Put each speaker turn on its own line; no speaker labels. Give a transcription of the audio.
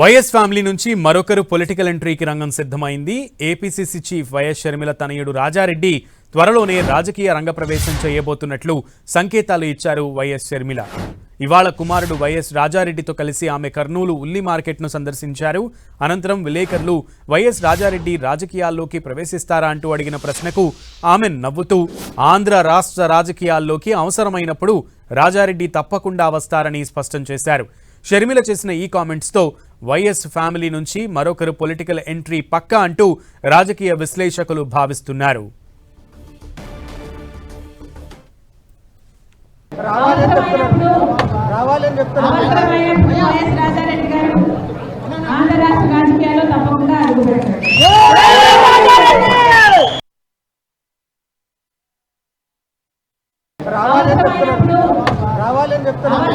YS family నుంచి మరొకరు political ఎంట్రీకి రంగం సిద్ధమైంది. ఏపీసీసీ చీఫ్ వైఎస్ షర్మిల తనయుడు రాజారెడ్డి త్వరలోనే రాజకీయ రంగప్రవేశం చేయబోతున్నట్లు సంకేతాలు ఇచ్చారు వైఎస్ షర్మిల. ఇవాళ కుమారుడు వైఎస్ రాజారెడ్డితో కలిసి ఆమె కర్నూలు ఉల్లి మార్కెట్ను సందర్శించారు. అనంతరం విలేకరులు వైఎస్ రాజారెడ్డి రాజకీయాల్లోకి ప్రవేశిస్తారా అంటూ అడిగిన ప్రశ్నకు ఆమె నవ్వుతూ ఆంధ్ర రాష్ట్ర రాజకీయాల్లోకి అవసరమైనప్పుడు రాజారెడ్డి తప్పకుండా వస్తారని స్పష్టం చేశారు. షర్మిల చేసిన ఈ కామెంట్స్తో వైఎస్ ఫ్యామిలీ నుంచి మరొకరు పొలిటికల్ ఎంట్రీ పక్కా అంటూ రాజకీయ విశ్లేషకులు భావిస్తున్నారు.
రావాలని చెప్తున్నారు. రావాలని చెప్తున్నారు.